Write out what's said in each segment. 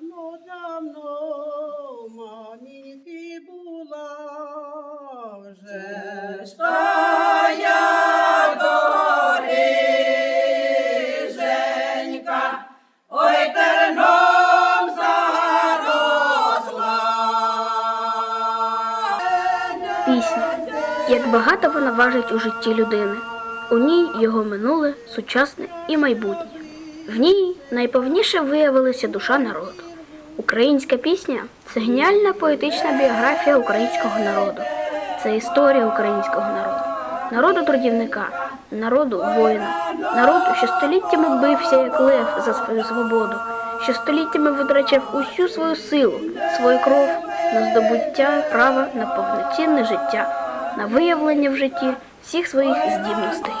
Давно, давно маміньки була вже ж доріженька, ой терном заросла. Пісня. Як багато вона важить у житті людини. У ній його минуле, сучасне і майбутнє. В ній найповніше виявилася душа народу. Українська пісня це геніальна поетична біографія українського народу. Це історія українського народу, народу трудівника, народу воїна, народу, що століттями бився як лев за свою свободу, що століттями витрачав усю свою силу, свою кров на здобуття права на повноцінне життя, на виявлення в житті всіх своїх здібностей.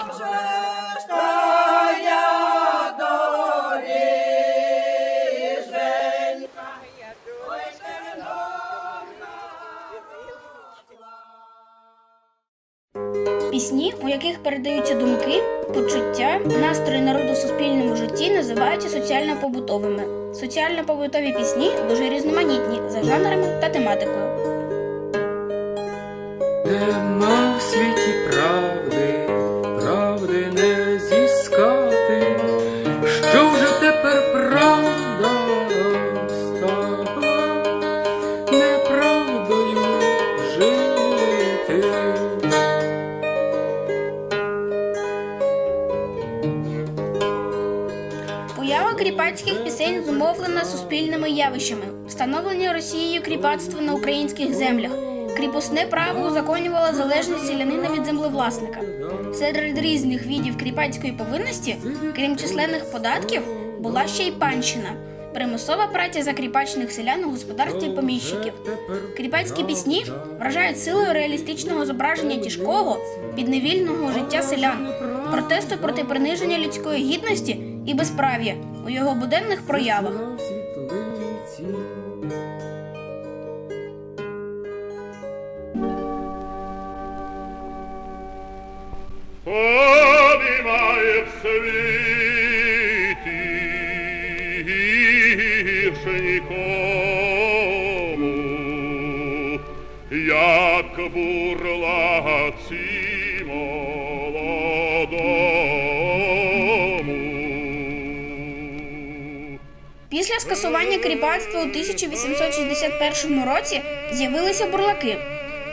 Яких передаються думки, почуття, настрої народу в суспільному житті, називаються соціально-побутовими. Соціально-побутові пісні дуже різноманітні за жанрами та тематикою. Нема в світі зумовлена явищами, встановлення Росією кріпацтва на українських землях. Кріпосне право узаконювало залежність селянина від землевласника. Серед різних видів кріпацької повинності, крім численних податків, була ще й панщина, примусова праця закріпачних селян у господарстві поміщиків. Кріпацькі пісні вражають силою реалістичного зображення тяжкого, підневільного життя селян, протесту проти приниження людської гідності і безправ'я у його буденних проявах. Світлиці. Обіймає в світі як бурлаці молодому. Після скасування кріпацтва у 1861 році з'явилися бурлаки.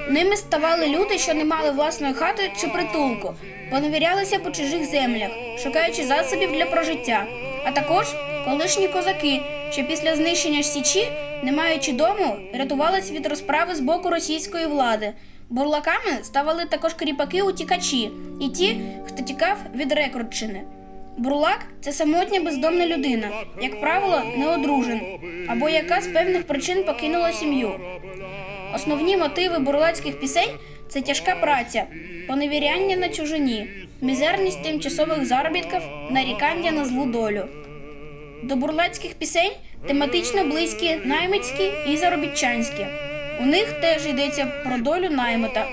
Ними ставали люди, що не мали власної хати чи притулку, поневірялися по чужих землях, шукаючи засобів для прожиття, а також колишні козаки, що після знищення Січі, не маючи дому, рятувались від розправи з боку російської влади. Бурлаками ставали також кріпаки-утікачі і ті, хто тікав від рекрутчини. Бурлак це самотня бездомна людина, як правило, неодружен, або яка з певних причин покинула сім'ю. Основні мотиви бурлацьких пісень це тяжка праця, поневіряння на чужині, мізерність тимчасових заробітків, нарікання на злу долю. До бурлацьких пісень тематично близькі наймицькі і заробітчанські. У них теж йдеться про долю наймита,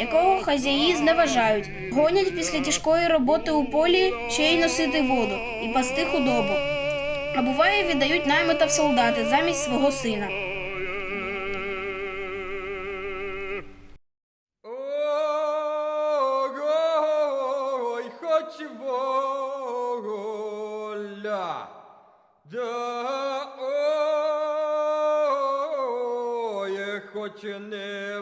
якого хазяї зневажають, гонять після тяжкої роботи у полі ще й носити воду і пасти худобу. А буває, віддають наймита в солдати замість свого сина. Ой, хоч воля, да не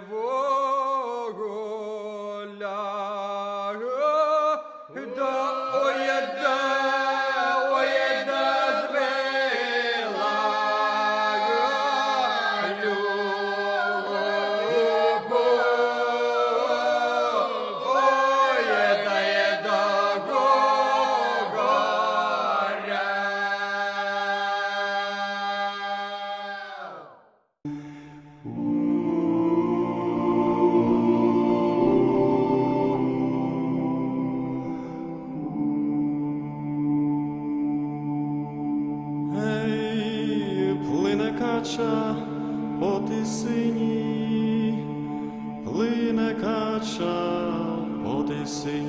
по.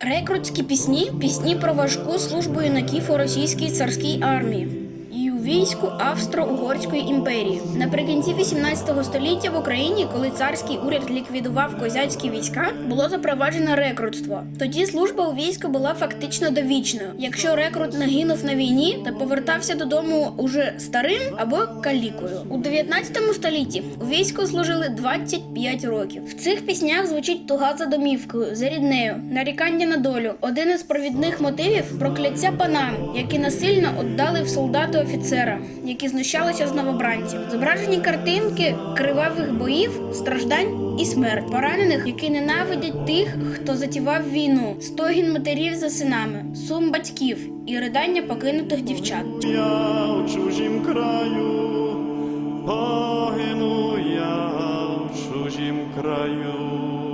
Рекрутські пісні пісні про важку службу юнаків у російській царській армії. Війську Австро-Угорської імперії наприкінці 18 століття в Україні, коли царський уряд ліквідував козацькі війська, було запроваджено рекрутство. Тоді служба у війську була фактично довічною. Якщо рекрут нагинув на війні та повертався додому уже старим або калікою. У 19 столітті у війську служили 25 років. В цих піснях звучить туга за домівкою, за ріднею, нарікання на долю. Один із провідних мотивів прокляття панам, які насильно віддали в солдати офіцера, які знущалися з новобранців. Зображені картинки кривавих боїв, страждань і смерть поранених, які ненавидять тих, хто затівав війну, стогін матерів за синами, сум батьків і ридання покинутих дівчат. Я у чужім краю, погину я у чужім краю.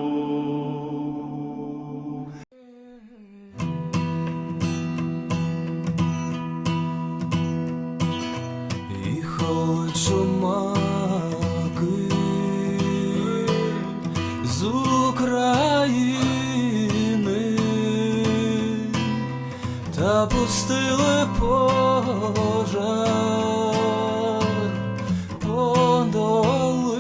Та пустили пожар по долині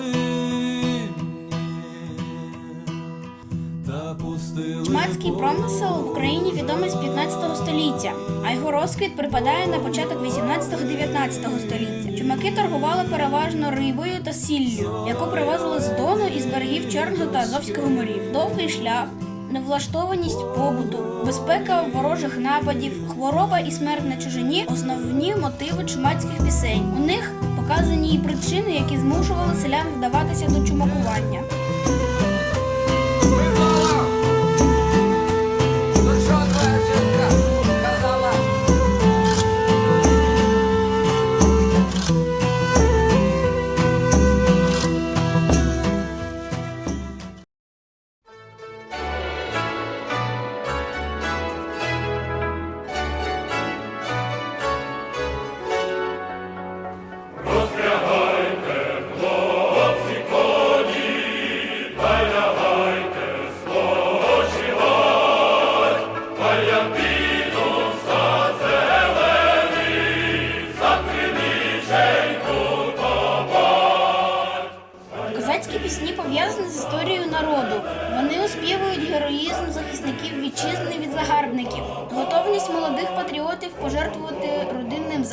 промисел в Україні відомий з 15 століття, а його розквіт припадає на початок 18-19 століття. Чумаки торгували переважно рибою та сіллю, яку привозили з Дону із берегів Чорного та Азовського морів. Довгий шлях. Невлаштованість побуту, безпека ворожих нападів, хвороба і смерть на чужині основні мотиви чумацьких пісень. У них показані і причини, які змушували селян вдаватися до чумакування.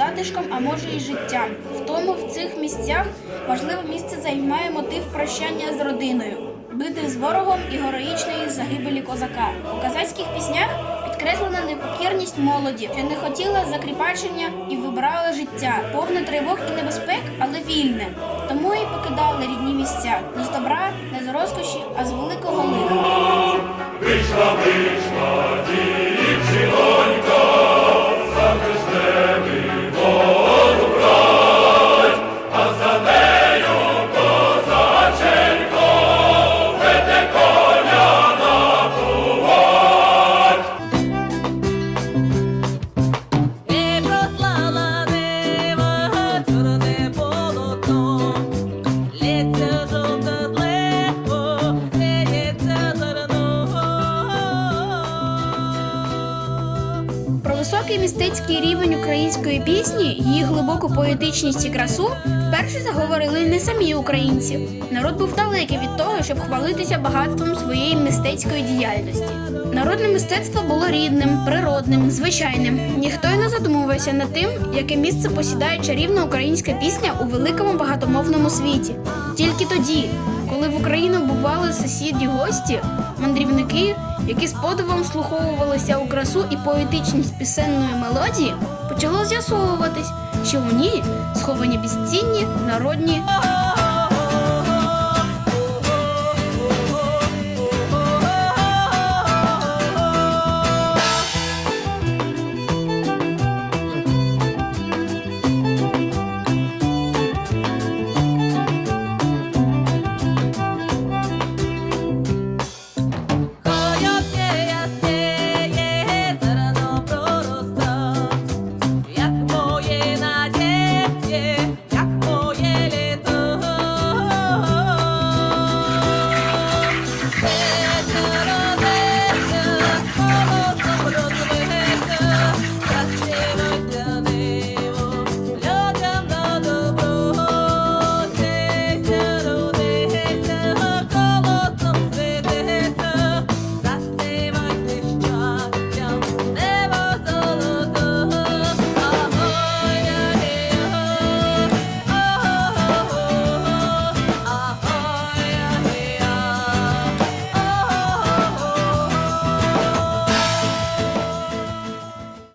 Затишком, а може і життям. В тому в цих місцях важливе місце займає мотив прощання з родиною, бити з ворогом і героїчної загибелі козака. У козацьких піснях підкреслена непокірність молоді, що не хотіла закріпачення і вибирала життя, повне тривог і небезпек, але вільне. Тому і покидали рідні місця не з добра, не з розкоші, а з великого лиха. Української пісні, її глибоку поетичність і красу вперше заговорили не самі українці. Народ був далекий від того, щоб хвалитися багатством своєї мистецької діяльності. Народне мистецтво було рідним, природним, звичайним. Ніхто й не задумувався над тим, яке місце посідає чарівна українська пісня у великому багатомовному світі. Тільки тоді, коли в Україну бували сусіді гості, мандрівники, які з подивом слуховувалися у красу і поетичність пісенної мелодії, почало з'ясовуватись, що у ній сховані безцінні народні